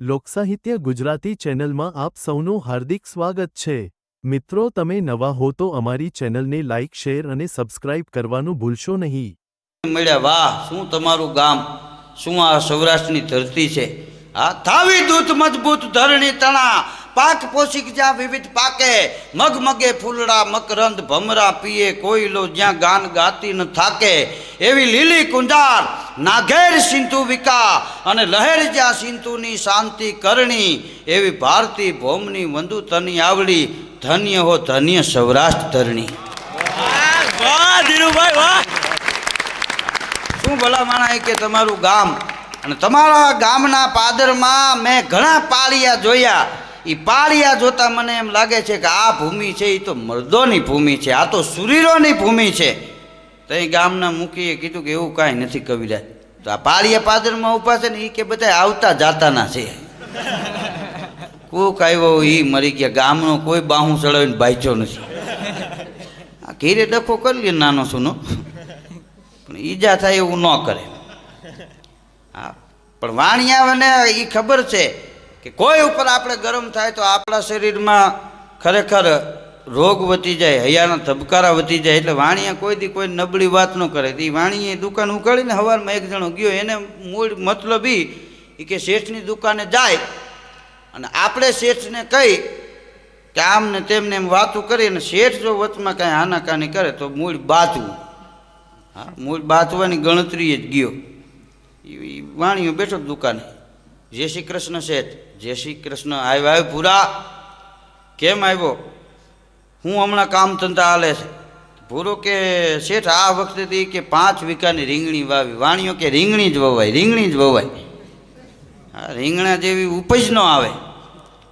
લોકસાહિત્ય ગુજરાતી ચેનલમાં આપ સૌનું હાર્દિક સ્વાગત છે. મિત્રો, તમે નવા હો તો અમારી ચેનલને લાઇક શેર અને સબસ્ક્રાઇબ કરવાનું ભૂલશો નહીં. મળ્યા, વાહ, શું તમારું ગામ? શું આ સૌરાષ્ટ્રની ધરતી છે? આ થાવી દૂત મજબૂત ધરણી તણા. પાક પોષિક જ્યાં વિવિધ પાકે મગમગે ફૂલડા મકરંદ ભમરા પીએ કોયલો જ્યાં ગાન ગાતી ન થાકે એવી લીલી કુંજાર નાઘેર સિંધુ વિકા અને લહેર જ્યાં સિંધુની શાંતિ કરણી એવી ભારતી ભૌમની વંદુ તની આવડી ધન્ય હો ધન્ય સૌરાષ્ટ્ર ધરણી. શું ભલા માણા કે તમારું ગામ? અને તમારા ગામના પાદરમાં મેં ઘણા પાળિયા જોયા. એ પાળિયા જોતા મને એમ લાગે છે કે આ ભૂમિ છે એ તો મર્દોની ભૂમિ છે, આ તો સુરીરોની ભૂમિ છે. તો એ ગામના મૂકીએ કીધું કે એવું કાંઈ નથી કવિરાજ. તો આ પાળિયા પાદરમાં ઊભા છે ને એ કે બધા આવતા જાતાના છે. કોક આવ્યો એ મરી ગયા. ગામનો કોઈ બાહું ચડાવીને બાયચો નથી. આ ઘીરે ડખો કરી લે નાનો સુનો. પણ ઈજા થાય એવું ન કરે. હા, પણ વાણિયાને એ ખબર છે કે કોઈ ઉપર આપણે ગરમ થાય તો આપણા શરીરમાં ખરેખર રોગ વધી જાય, હૈયાના ધબકારા વધી જાય, એટલે વાણિયા કોઈ દી કોઈ નબળી વાત ન કરે. એ વાણીએ દુકાન ઉકાળીને હવારમાં એક જણો ગયો, એને મૂળ મતલબ ઈ કે શેઠની દુકાને જાય અને આપણે શેઠને કહી કે આમ ને તેમને એમ વાતું કરી અને શેઠ જો વચમાં કાંઈ આનાકાની કરે તો મૂળ બાજવું હા, મૂળ બાંધવાની ગણતરી જ ગયો. એ વાણીઓ બેઠો દુકાને. જય શ્રી કૃષ્ણ શેઠ. જય શ્રી કૃષ્ણ. આવ્યો આવ્યો પૂરા કેમ આવ્યો? હું હમણાં કામ ધંધા હાલે છે. પૂરો કે શેઠ, આ વખતેથી કે પાંચ વીઘાની રીંગણી વાવી. વાણીઓ કે રીંગણી જ વવાય, રીંગણી જ વવાય. આ રીંગણા જેવી ઉપજ ન આવે.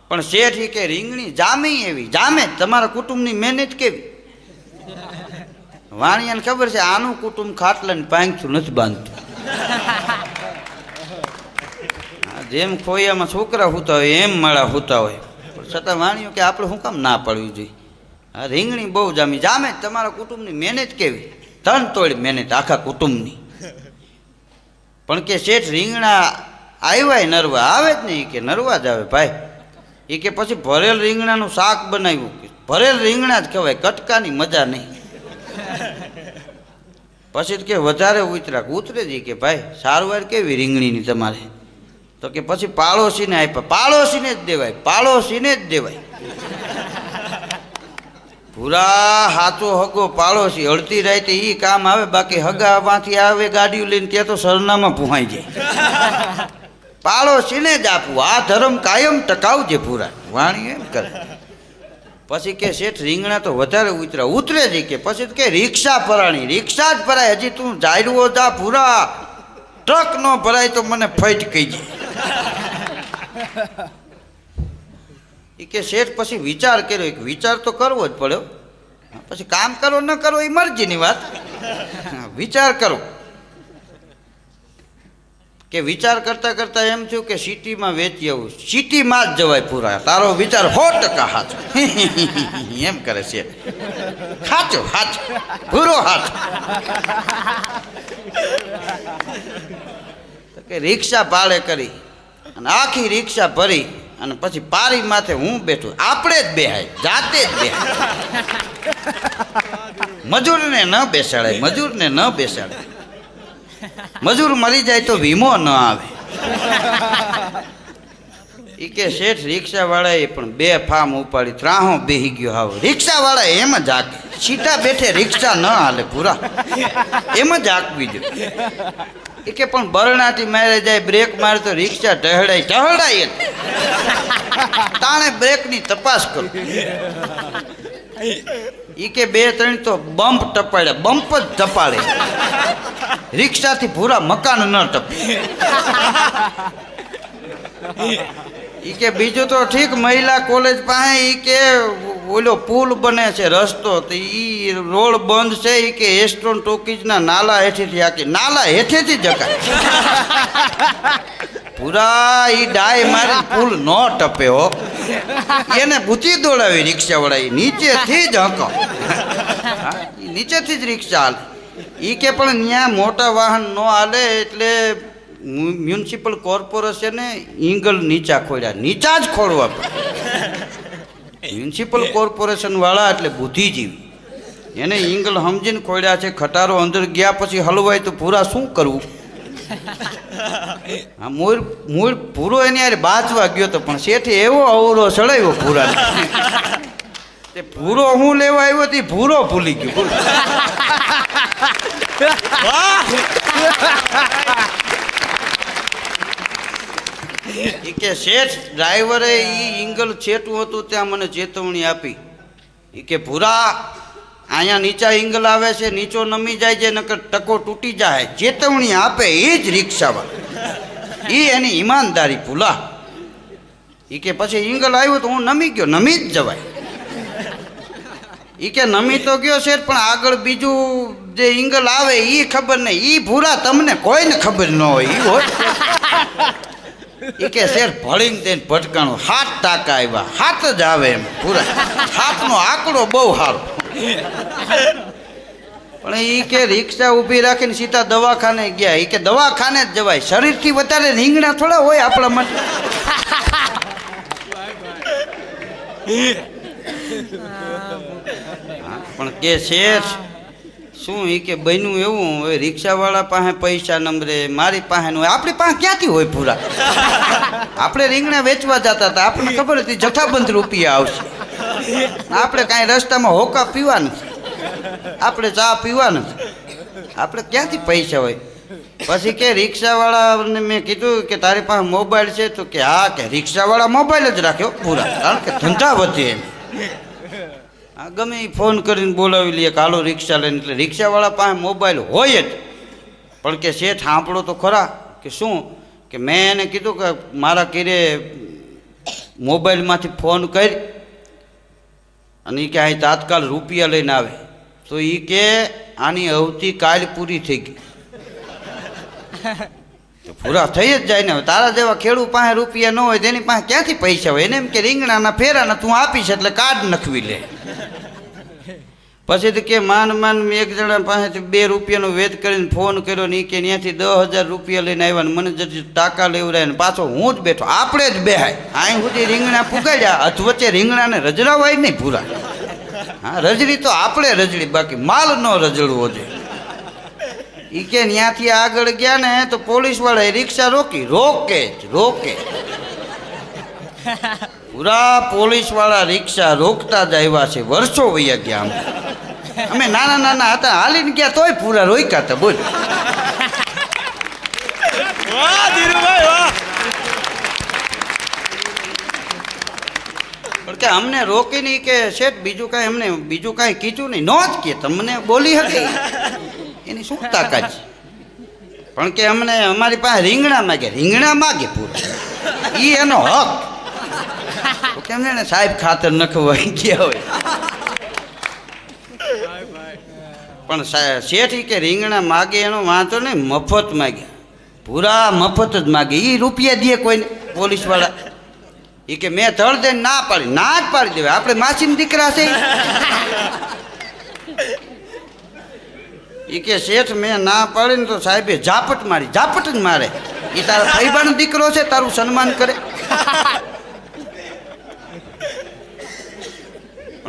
પણ શેઠ કે રીંગણી જામે એવી. જામે તમારા કુટુંબની મહેનત કેવી? વાણિયાને ખબર છે, આનું કુટુંબ ખાટલાને પાંગતું નથી બાંધતું. જેમ ખોયામાં છોકરા હોતા હોય, એમ માળા હોતા હોય. પણ છતાં માણ્યું કે આપણે શું કામ ના પાડવી જોઈએ? આ રીંગણી બહુ જામી જામે તમારા કુટુંબની મહેનત કેવી? તન તોડી મહેનત, આખા કુટુંબની. પણ કે શેઠ રીંગણા આવ્યા નરવા, આવે જ નહીં કે નરવા જ આવે ભાઈ. એ કે પછી ભરેલ રીંગણાનું શાક બનાવ્યું ભરેલ રીંગણા જ કહેવાય, કટકાની મજા નહીં. પછી કે વધારે ઉતરા, ઉતરે જ કે ભાઈ, સારવાર કેવી રીંગણીની તમારે? તો કે પછી પાડોશીને આપ્યા. પાડોશીને જ દેવાય. પાડોશીને જ દેવાય. પૂરા હાચો હગો પાડોશી. અડધી રાતે એ કામ આવે, બાકી હગા હગામાંથી આવે, ગાડીઓ લઈને ત્યાં તો સરનામાં પુહાઈ જાય. પાડોશીને જ આપવું આ ધર્મ કાયમ ટકાવજે પૂરા વાણી એમ કરે. પછી કે શેઠ, રીંગણા તો વધારે ઉતરા. ઉતરે જ કે. પછી કે રિક્ષા ભરાણી રિક્ષા જ ભરાય હજી તું જાયરવો જા પૂરા ટ્રક ન ભરાય તો મને ફાઈટ કહી જાય એ કે શેઠ, પછી વિચાર કર્યો. એક વિચાર તો કરવો જ પડ્યો. પછી કામ કરો, ન કરો એ મરજીની વાત. વિચાર કરો. કે વિચાર કરતા કરતા એમ થયું કે સિટીમાં વેચી આવું. સિટીમાં જ જવાય પૂરા તારો વિચાર સો ટકા સાચો. એમ કરે છે સાચો સાચો. પૂરો સાચો કે રિક્ષા ભાડે કરી. અને આખી રિક્ષા ભરી અને પછી પારી માથે હું બેઠું. આપણે જ બેહાય, જાતે જ બેહાય. મજૂરને ન બેસાડાય, મજૂરને ન બેસાડાય. મજૂર મરી જાય તો વીમો ન આવે. એ કે શેઠ રિક્ષાવાળાએ પણ બે ફામ ઉપાડી ત્રાહો બેહી ગયો હાવ. રિક્ષાવાળા એમ જ આકે સીધા બેઠે રિક્ષા ન હાલે પૂરા એમ જ આકવી જોઈએ એ કે પણ બરણાથી મારે જાય બ્રેક મારે તો રિક્ષા ટહડાય ટહડાય તાણે બ્રેકની તપાસ કરો. ઈ કે બે ત્રણ તો બમ્પ ટપાડ્યા બમ્પ જ ટપાડે. રિક્ષાથી પૂરા મકાન ન ટપે. ઈ કે બીજું તો ઠીક, મહિલા કોલેજ પાસે ઈ કે ઓલો પુલ બને છે રસ્તો, તો એ રોડ બંધ છે એ કે એસ્ટ્રોન ટોકીજના નાલા હેઠેથી આખી, નાલા હેઠેથી જકાય. પૂરા એ ડાય મારી પુલ ન ટપે હો. એને ભૂતી દોડાવી રિક્ષાવાળા એ નીચેથી જ હકો. નીચેથી જ રિક્ષા હાલે. એ કે પણ ત્યાં મોટા વાહન ન હાલે એટલે મ્યુ- મ્યુનિસિપલ કોર્પોરેશને ઈંગલ નીચા ખોલ્યા નીચા જ ખોલવા પડે. મ્યુનિસિપલ કોર્પોરેશન વાળા એટલે બુદ્ધિજીવી. એને ઇંગલ સમજીને ખોડ્યા છે, ખટારો અંદર ગયા પછી હલવાય તો પૂરા શું કરવું? આ મૂળ મૂળ પૂરો એની યાર બાચવા ગયો તો પણ શેઠે એવો અવરો ચડાવ્યો પૂરા. તે પૂરો હું લેવા આવ્યો તે પૂરો ભૂલી ગયો. ઈ કે શેઠ ડ્રાઈવરે ઈ ઇંગલ છેટું હતું ત્યાં મને ચેતવણી આપી. ઈ કે, ભૂરા અહીંયા નીચા ઇંગલ આવે છે, નીચો નમી જાય છે, નકર ટકો તૂટી જાય. ચેતવણી આપે એ જ રિક્ષાવાળા એ એની ઈમાનદારી ભૂલા. ઈ કે, પછી ઇંગલ આવ્યો તો હું નમી ગયો, નમી જ જવાય. ઈ કે, નમી તો ગયો છે પણ આગળ બીજું જે ઇંગલ આવે એ ખબર નહીં એ ભૂરા તમને કોઈને ખબર ન હોય એ હોય. ઈ કે શેર ભળીને તેને ભટકાણું. હાથ ટાકા આવ્યા હાથ જ આવે એમ, પૂરા. હાથનો આંકડો બહુ સારો. પણ એ કે રિક્ષા ઊભી રાખીને સીધા દવાખાને ગયા. એ કે દવાખાને જ જવાય. શરીરથી વધારે રીંગણા થોડા હોય આપણા માટે. પણ કે શેઠ શું એ કે બન્યું એવું? હવે રિક્ષાવાળા પાસે પૈસા નંબરે, મારી પાસે. આપણી પાસે ક્યાંથી હોય પૂરા? આપણે રીંગણા વેચવા જતા હતા. આપણને ખબર હતી જથ્થાબંધ રૂપિયા આવશે. આપણે કાંઈ રસ્તામાં હોકા પીવા નથી. આપણે ચા પીવા નથી. આપણે ક્યાંથી પૈસા હોય? પછી કે રિક્ષાવાળાને મેં કીધું કે તારી પાસે મોબાઈલ છે તો કે હા કે રિક્ષાવાળા મોબાઈલ જ રાખ્યો. પૂરા. કારણ કે ધંધા વધે એમ. આ ગમે એ ફોન કરીને બોલાવી લઈએ કાલો રિક્ષા લઈને. એટલે રિક્ષાવાળા પાસે મોબાઈલ હોય જ. પણ કે શેઠ સાંભળો તો ખરા કે શું? કે મેં એને કીધું કે મારા કીરે મોબાઈલમાંથી ફોન કરી. અને એ કે અહીં તાત્કાલ રૂપિયા લઈને આવે. તો એ કે આની અવધિ કાલ પૂરી થઈ ગઈ. પૂરા થઈ જ જાય ને તારા જેવા ખેડૂત પાસે રૂપિયા ન હોય, તેની પાસે ક્યાંથી પૈસા હોય? એને એમ કે રીંગણાના ફેરાના તું આપીશ એટલે કાર્ડ નખવી લે. પછી તો કે માન માન મેં એક જણા પાસેથી બે રૂપિયાનો વેચ કરીને ફોન કર્યો ને કે ત્યાંથી દસ હજાર રૂપિયા લઈને આવ્યા ને મને જતી ટાકા લેવડાય ને પાછો હું જ બેઠો, આપણે જ બેહાય. અહીં સુધી રીંગણા ફૂગાડ્યા, અથ વચ્ચે રીંગણાને રજડાવાય નહીં પૂરા. હા, રજડી તો આપણે રજડી, બાકી માલ ન રજડવો જોઈએ. ઈ કે ત્યાંથી આગળ ગયા ને તો પોલીસવાળાએ રિક્ષા રોકી, રોકે જ, રોકે પૂરા પોલીસવાળા રિક્ષા રોકતા જ આવ્યા છે, વર્ષો વૈયા ગયા અમે અમે નાના નાના હતા હાલીને ગયા તોય પૂરા રોક્યા હતા બોલ. કે અમને રોકી નહીં કે શેઠ બીજું કાંઈ અમને બીજું કાંઈ કીધું નહીં. નો જ કે તમને બોલી હતી. એની શું તાકાત છે? પણ કે અમને અમારી પાસે રીંગણા માગે રીંગણા માગે પૂરા. એ એનો હક. કેમ ને સાહેબ ખાતર નખવાઈ ગયા હોય. પણ શેઠ કે રીંગણા માગે, એનો વાંધો નહીં, મફત માગ્યા પૂરા મફત જ માગે. એ રૂપિયા દે કોઈને, પોલીસવાળા. એ કે મેં ધળ દે ના પાડી. ના જ પાડી દેવાય. આપણે માસીન દીકરા છે. એ કે શેઠ, મેં ના પાડીને તો સાહેબે ઝાપટ મારી. ઝાપટ જ મારે. એ તારા ફૈબાનો દીકરો છે, તારું સન્માન કરે.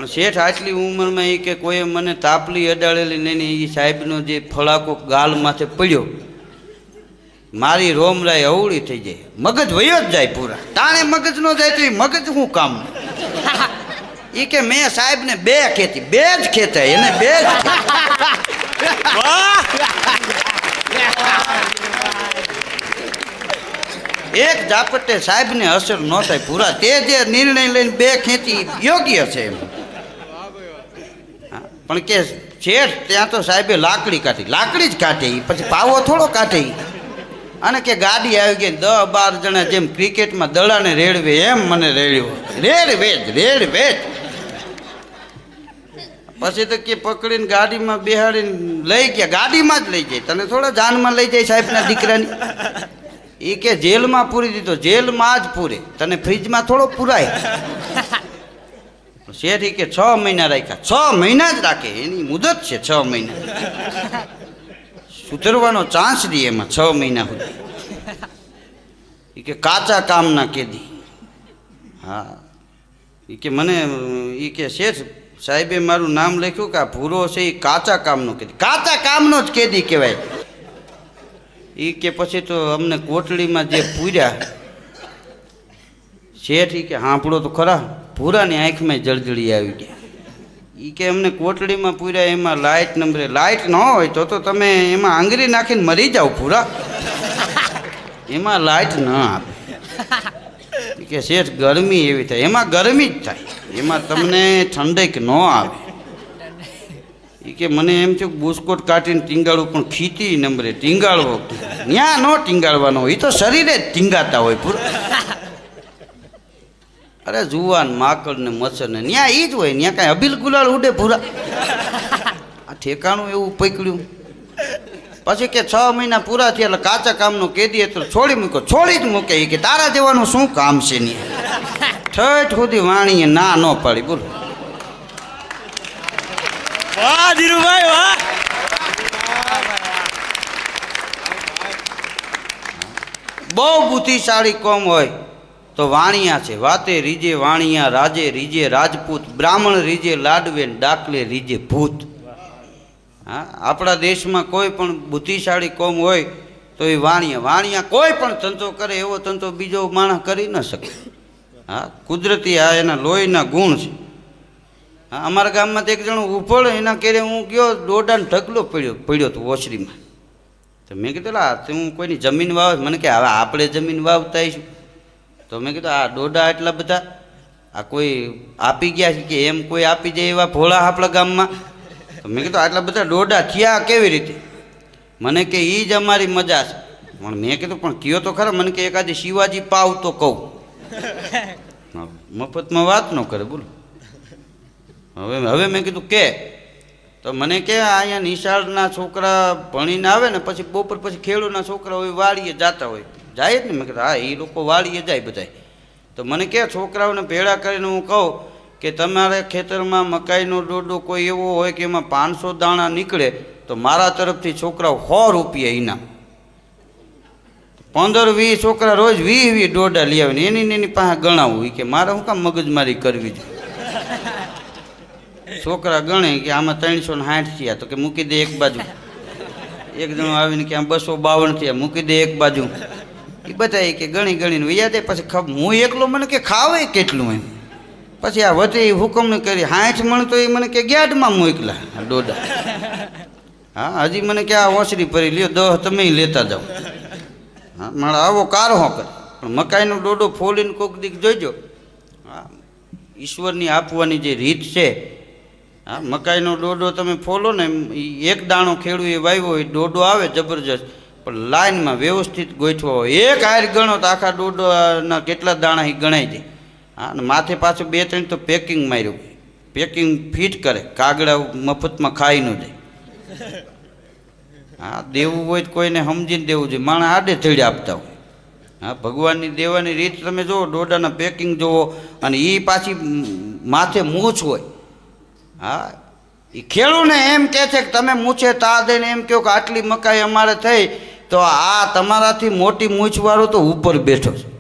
પણ શેઠ આટલી ઉંમરમાં એ કે કોઈએ મને તાપલી અડાડેલી નહીં ને એ સાહેબનો જે ફળાકો ગાલ માથે પડ્યો મારી રોમરાય અવળી થઈ જાય. મગજ વયો જ જાય પૂરા. તાણે મગજ ન જાય તો એ મગજ શું કામ? એ કે મેં સાહેબને બે ખેતી બે જ ખેતા એને બે જ એક ઝાપટે સાહેબને અસર ન થાય પૂરા. તે જે નિર્ણય લઈને બે ખેતી યોગ્ય છે એમ. પણ કે શેઠ, ત્યાં તો સાહેબે લાકડી કાઢી. લાકડી જ કાઢે પછી પાવો થોડો કાઢે અને કે ગાડી આવી ગઈ દસ બાર જણા જેમ ક્રિકેટમાં દડાને રેડવે એમ મને રેડ્યો. રેડવે જ રેડવે જ. પછી તો કે પકડીને ગાડીમાં બેહાડીને લઈ ગયા. ગાડીમાં જ લઈ જાય. તને થોડા જાનમાં લઈ જાય સાહેબના દીકરાની. એ કે જેલમાં પૂરી દીધો. જેલમાં જ પૂરે. તને ફ્રીજમાં થોડો પુરાય. શેઠ કે છ મહિના રાખ્યા? છ મહિના જ રાખે, એની મુદત છે છ મહિના. સુધરવાનો ચાન્સ દે એમાં છ મહિના સુધી. એ કે કાચા કામના કેદી. હા. એ કે મને એ કે શેઠ સાહેબે મારું નામ લખ્યું કે આ ભૂરો છે એ કાચા કામનો કેદી. કાચા કામનો જ કેદી કહેવાય. એ કે પછી તો અમને કોટલીમાં જે પૂર્યા શેઠ એ કે હાંપડો તો ખરા. ભૂરાની આંખમાં જળજળી આવી ગયા. એ કે અમને કોટડીમાં પૂર્યા, એમાં લાઇટ નંબરે લાઇટ ન હોય તો તો તમે એમાં આંગળી નાખીને મરી જાઓ પૂરા એમાં લાઇટ ન આપે કે શેઠ, ગરમી એવી થાય. એમાં ગરમી જ થાય. એમાં તમને ઠંડક ન આવે. એ કે મને એમ થયું કે બુસ્કોટ કાઢીને ટીંગાળવું પણ ખીતી નંબરે ટીંગાળવો ત્યાં ન ટીંગાળવાનો એ તો શરીરે જ ટીંગાતા હોય પૂરા અરે જુવાન માકડ ને મચ્છર ને ન્યા ઈ જ હોય ન્યા કાંઈ અભિલ ગુલાલ ઉડે ભૂરા. આ ઠેકાણું એવું પકડ્યું. પછી કે છ મહિના પૂરા થયા એટલે કાચા કામનો કેદી એટલે છોડી મૂક્યો. છોડી જ મૂકે એ કે તારા જેવાનું શું કામ છે ને ઠઠ સુધી વાણીએ ના ન પાડી બોલો. વાહ ધીરુભાઈ વાહ. બહુ બુદ્ધિશાળી કોમ હોય. તો વાણિયા છે, વાતે રીજે વાણિયા, રાજે રીજે રાજપૂત, બ્રાહ્મણ રીજે લાડવે ને ડાકલે રીજે ભૂત. હા, આપણા દેશમાં કોઈ પણ બુદ્ધિશાળી કોમ હોય તો એ વાણિયા. વાણિયા કોઈ પણ ધંધો કરે એવો ધંધો બીજો માણસ કરી ન શકે. હા, કુદરતી આ એના લોહીના ગુણ છે. હા, અમારા ગામમાં એક જણો ઉફળ એના કેરે હું ગયો દોડાને ઢગલો પડ્યો પડ્યો હતો ઓછરીમાં તો મેં કીધું, લા હું કોઈની જમીન વાવ મને કે, હવે આપણે જમીન વાવતા આવીશું. તો મેં કીધું, આ ડોડા એટલા બધા? આ કોઈ આપી ગયા છે કે એમ કોઈ આપી જાય એવા ભોળા આપણા ગામમાં? તો મેં કીધું, આટલા બધા ડોડા થયા કેવી રીતે? મને કે એ જ અમારી મજા છે. પણ મેં કીધું, પણ કયો તો ખરા? મને કે, એકાદી શિવાજી પાવ તો કહું. મફતમાં વાત ન કરે, બોલો. હવે હવે મેં કીધું, કે? તો મને કે અહીંયા નિશાળના છોકરા ભણીને આવે ને, પછી બપોર પછી ખેડૂના છોકરા હોય વાડીએ જતા હોય. જાય જ ને. મેં કીધું, હા એ લોકો વાળીએ જાય બધાય. તો મને કે, છોકરાઓને ભેળા કરીને હું કહું કે તમારે ખેતરમાં મકાઈનો ડોડો કોઈ એવો હોય કે એમાં પાંચસો દાણા નીકળે, તો મારા તરફથી છોકરાઓ સો રૂપિયા ઇનામ પંદર, વીસ છોકરા રોજ વીસ વીસ ડોડા લઈ આવે એની એની પાસે ગણાવું. કે, મારે શું કામ મગજમારી કરવી જોઈએ છોકરા ગણે કે, આમાં ત્રણસો ને સાઠ થયા. તો કે, મૂકી દે એક બાજુ. એક જણો આવીને કે, આમ બસો બાવન થયા. મૂકી દે એક બાજુ. એ બધા કે ગણી ગણીને વૈયા દે, પછી ખબ હું એકલો મને કે ખાવે કેટલું એમ. પછી આ વચ્ચે એ હુકમ કરી, હાંઠ મણ તો એ મને કે ગ્યાડમાં મોકલા ડોડા. હા, હજી મને કે આ ઓસરી ભરી લ્યો, દહ તમે લેતા જાઓ. હા, મારા આવો કારહો કરે. પણ મકાઈનો ડોડો ફોલીને કોક દીક જોઈજો. હા, ઈશ્વરની આપવાની જે રીત છે, હા, મકાઈનો ડોડો તમે ફોલો ને એક દાણો ખેડૂ એ વાવ્યો હોય, ડોડો આવે જબરજસ્ત. પણ લાઈનમાં વ્યવસ્થિત ગોઠવો એક હાર ગણો તો આખા ડોડોના કેટલા દાણા એ ગણાય જાય હા અને માથે પાછું બે ત્રણ તો પેકિંગ માર્યું. પેકિંગ ફિટ કરે. કાગડા મફતમાં ખાઈ ન જાય. હા, દેવું હોય તો કોઈને સમજીને દેવું જોઈએ. માણસ આડે થેડે આપતા હોય. હા, ભગવાનની દેવાની રીત તમે જુઓ ડોડાના પેકિંગ જુઓ અને એ પાછી માથે મૂછ હોય. હા એ ખેડૂને એમ કહે છે કે તમે મૂછે તા દઈને એમ કહો કે આટલી મકાઈ અમારે થઈ. તો આ તમારાથી મોટી મૂછવાળો તો ઉપર બેઠો છે.